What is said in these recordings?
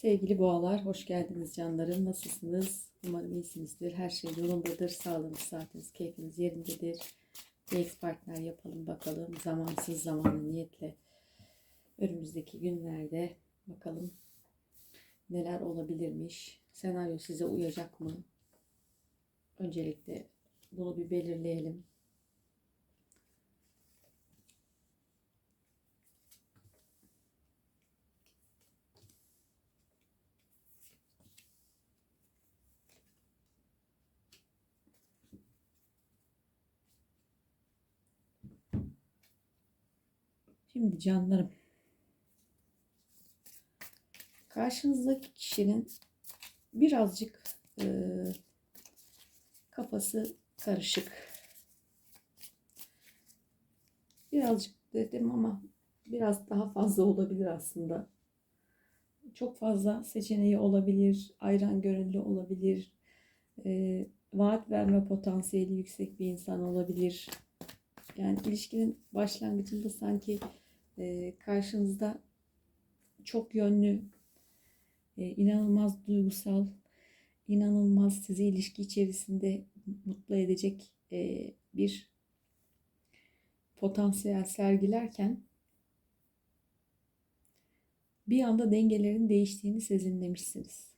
Sevgili boğalar, hoş geldiniz canlarım. Nasılsınız? Umarım iyisinizdir. Her şey yolundadır. Sağlığınız, saatiniz, keyfiniz yerindedir. Bir partner yapalım bakalım. Zamansız zamanı niyetle. Önümüzdeki günlerde bakalım neler olabilirmiş. Senaryo size uyacak mı? Öncelikle bunu bir belirleyelim. Şimdi canlarım. Karşınızdaki kişinin birazcık e, kafası karışık. Birazcık dedim ama biraz daha fazla olabilir aslında. Çok fazla seçeneği olabilir, ayran gönüllü olabilir, e, vaat verme potansiyeli yüksek bir insan olabilir. Yani ilişkinin başlangıcında sanki e, karşınızda çok yönlü, e, inanılmaz duygusal, inanılmaz sizi ilişki içerisinde mutlu edecek e, bir potansiyel sergilerken bir anda dengelerin değiştiğini sezinlemişsiniz.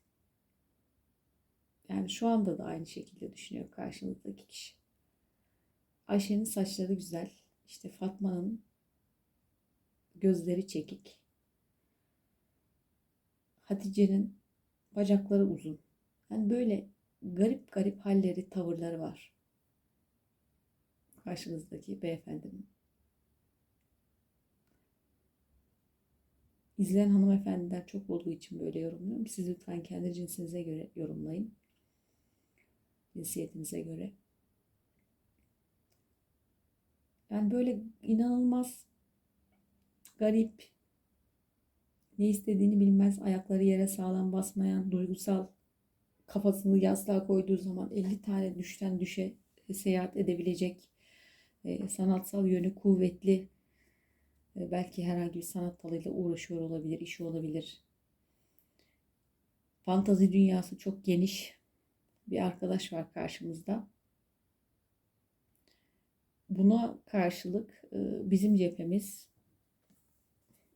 Yani şu anda da aynı şekilde düşünüyor karşınızdaki kişi. Ayşe'nin saçları güzel. İşte Fatma'nın gözleri çekik. Hatice'nin bacakları uzun. Yani böyle garip garip halleri, tavırları var. Karşınızdaki beyefendinin. İzleyen hanımefendiler çok olduğu için böyle yorumluyorum. Siz lütfen kendi cinsinize göre yorumlayın. Cinsiyetinize göre. Yani böyle inanılmaz garip, ne istediğini bilmez, ayakları yere sağlam basmayan, duygusal, kafasını yastığa koyduğu zaman 50 tane düşten düşe seyahat edebilecek, e, sanatsal yönü kuvvetli, e, belki herhangi bir sanat dalıyla uğraşıyor olabilir, işi olabilir. Fantazi dünyası çok geniş bir arkadaş var karşımızda. Buna karşılık e, bizim cephemiz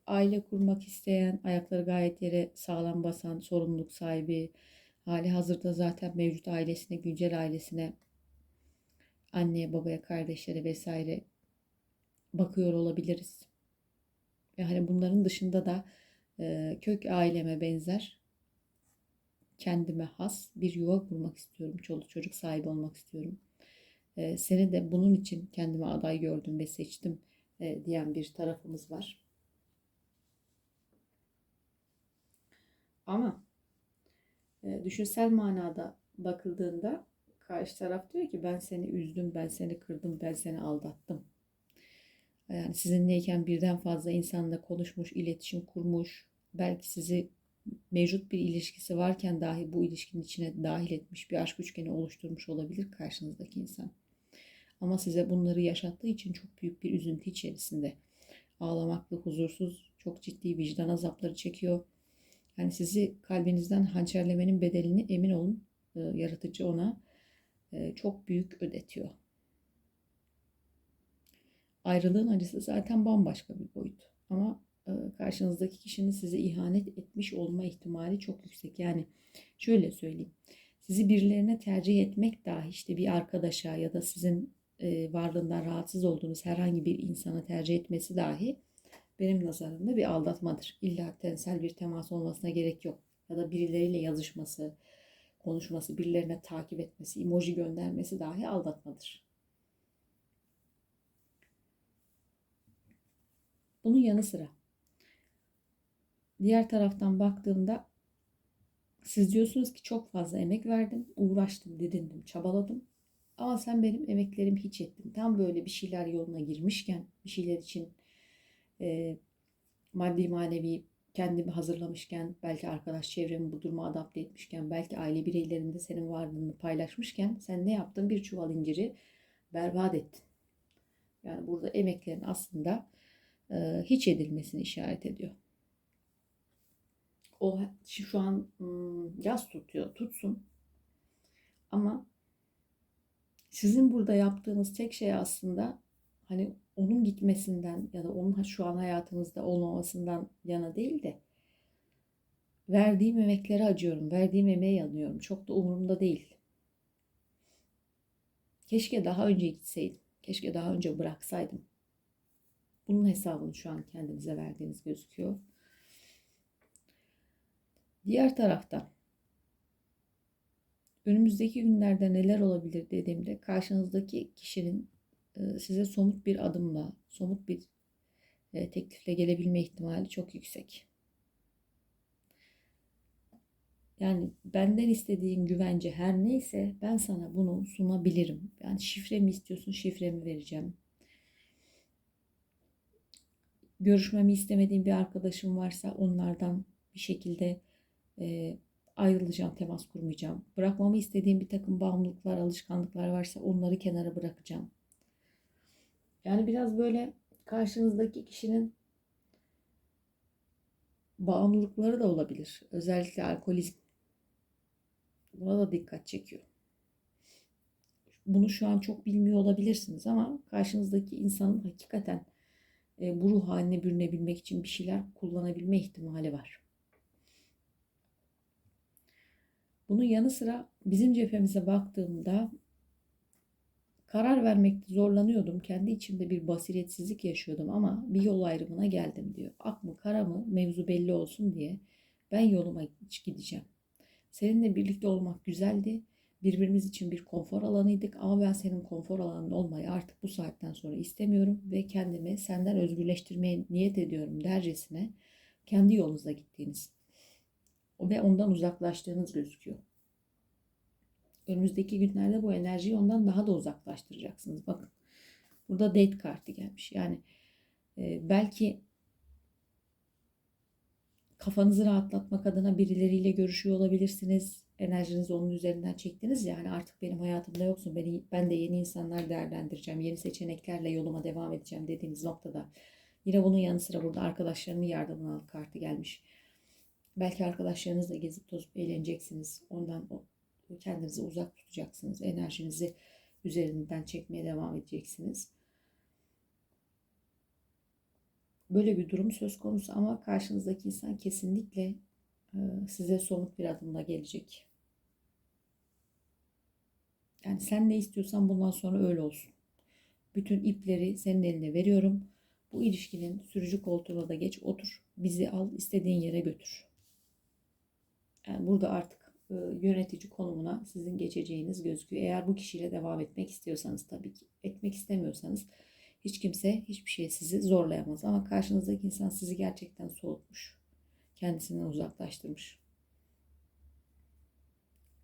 aile kurmak isteyen, ayakları gayet yere sağlam basan, sorumluluk sahibi, hali hazırda zaten mevcut ailesine, güncel ailesine, anneye, babaya, kardeşlere vesaire bakıyor olabiliriz. Ve hani bunların dışında da e, kök aileme benzer kendime has bir yuva kurmak istiyorum. Çoluk çocuk sahibi olmak istiyorum. E, seni de bunun için kendime aday gördüm ve seçtim e, diyen bir tarafımız var. Ama e, düşünsel manada bakıldığında karşı taraf diyor ki ben seni üzdüm, ben seni kırdım, ben seni aldattım. Yani sizinleyken birden fazla insanla konuşmuş, iletişim kurmuş, belki sizi mevcut bir ilişkisi varken dahi bu ilişkinin içine dahil etmiş bir aşk üçgeni oluşturmuş olabilir karşınızdaki insan. Ama size bunları yaşattığı için çok büyük bir üzüntü içerisinde. Ağlamaklı, huzursuz, çok ciddi vicdan azapları çekiyor. Yani sizi kalbinizden hançerlemenin bedelini emin olun e, yaratıcı ona e, çok büyük ödetiyor. Ayrılığın acısı zaten bambaşka bir boyut. Ama e, karşınızdaki kişinin size ihanet etmiş olma ihtimali çok yüksek. Yani şöyle söyleyeyim. Sizi birilerine tercih etmek dahi işte bir arkadaşa ya da sizin e, varlığından rahatsız olduğunuz herhangi bir insana tercih etmesi dahi benim nazarımda bir aldatmadır. İlla tensel bir temas olmasına gerek yok. Ya da birileriyle yazışması, konuşması, birilerine takip etmesi, emoji göndermesi dahi aldatmadır. Bunun yanı sıra diğer taraftan baktığımda siz diyorsunuz ki çok fazla emek verdim, uğraştım, didindim, çabaladım. Ama sen benim emeklerimi hiç ettin. Tam böyle bir şeyler yoluna girmişken, bir şeyler için e, maddi manevi kendimi hazırlamışken, belki arkadaş çevremi bu duruma adapte etmişken, belki aile bireylerinde senin varlığını paylaşmışken sen ne yaptın? Bir çuval inciri berbat ettin. Yani burada emeklerin aslında e, hiç edilmesini işaret ediyor. O şu an yaz tutuyor, tutsun. Ama sizin burada yaptığınız tek şey aslında hani onun gitmesinden ya da onun şu an hayatınızda olmamasından yana değil de verdiğim emeklere acıyorum, verdiğim emeğe yanıyorum. Çok da umurumda değil. Keşke daha önce gitseydim. Keşke daha önce bıraksaydım. Bunun hesabını şu an kendinize verdiğiniz gözüküyor. Diğer taraftan önümüzdeki günlerde neler olabilir dediğimde karşınızdaki kişinin e, size somut bir adımla, somut bir e, teklifle gelebilme ihtimali çok yüksek. Yani benden istediğin güvence her neyse ben sana bunu sunabilirim. Yani şifre mi istiyorsun şifremi vereceğim. Görüşmemi istemediğim bir arkadaşım varsa onlardan bir şekilde e, ayrılacağım, temas kurmayacağım. Bırakmamı istediğim bir takım bağımlılıklar, alışkanlıklar varsa onları kenara bırakacağım. Yani biraz böyle karşınızdaki kişinin bağımlılıkları da olabilir. Özellikle alkolizm. Buna da dikkat çekiyor. Bunu şu an çok bilmiyor olabilirsiniz ama karşınızdaki insanın hakikaten e, bu ruh haline bürünebilmek için bir şeyler kullanabilme ihtimali var. Bunun yanı sıra bizim cephemize baktığımda karar vermekte zorlanıyordum. Kendi içimde bir basiretsizlik yaşıyordum ama bir yol ayrımına geldim diyor. Ak mı kara mı mevzu belli olsun diye ben yoluma gideceğim. Seninle birlikte olmak güzeldi. Birbirimiz için bir konfor alanıydık ama ben senin konfor alanın olmayı artık bu saatten sonra istemiyorum ve kendimi senden özgürleştirmeye niyet ediyorum dercesine kendi yolunuza gittiğiniz ve ondan uzaklaştığınız gözüküyor. Önümüzdeki günlerde bu enerjiyi ondan daha da uzaklaştıracaksınız. Bakın burada date kartı gelmiş. Yani e, belki kafanızı rahatlatmak adına birileriyle görüşüyor olabilirsiniz. Enerjinizi onun üzerinden çektiniz yani artık benim hayatımda yoksun. Ben, ben de yeni insanlar değerlendireceğim. Yeni seçeneklerle yoluma devam edeceğim dediğiniz noktada. Yine bunun yanı sıra burada arkadaşlarının yardımına al kartı gelmiş. Belki arkadaşlarınızla gezip tozup eğleneceksiniz. Ondan kendinizi uzak tutacaksınız. Enerjinizi üzerinden çekmeye devam edeceksiniz. Böyle bir durum söz konusu ama karşınızdaki insan kesinlikle e, size somut bir adımla gelecek. Yani sen ne istiyorsan bundan sonra öyle olsun. Bütün ipleri senin eline veriyorum. Bu ilişkinin sürücü koltuğuna da geç otur. Bizi al istediğin yere götür. Yani burada artık e, yönetici konumuna sizin geçeceğiniz gözüküyor. Eğer bu kişiyle devam etmek istiyorsanız tabii ki. Etmek istemiyorsanız hiç kimse hiçbir şey sizi zorlayamaz. Ama karşınızdaki insan sizi gerçekten soğutmuş. Kendisinden uzaklaştırmış.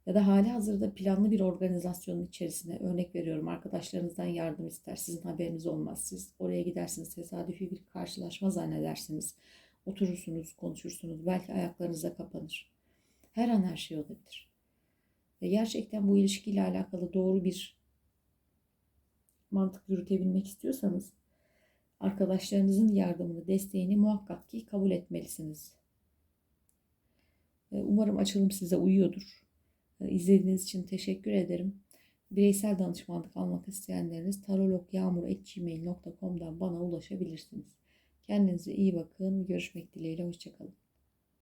Ya da hali hazırda planlı bir organizasyonun içerisine örnek veriyorum arkadaşlarınızdan yardım ister. Sizin haberiniz olmaz. Siz oraya gidersiniz tesadüfi bir karşılaşma zannedersiniz. Oturursunuz, konuşursunuz. Belki ayaklarınıza kapanır. Her an her şey olabilir. Ve gerçekten bu ilişkiyle alakalı doğru bir mantık yürütebilmek istiyorsanız arkadaşlarınızın yardımını, desteğini muhakkak ki kabul etmelisiniz. Umarım açılım size uyuyordur. İzlediğiniz için teşekkür ederim. Bireysel danışmanlık almak isteyenleriniz tarologyağmur.gmail.com'dan bana ulaşabilirsiniz. Kendinize iyi bakın. Görüşmek dileğiyle. Hoşçakalın.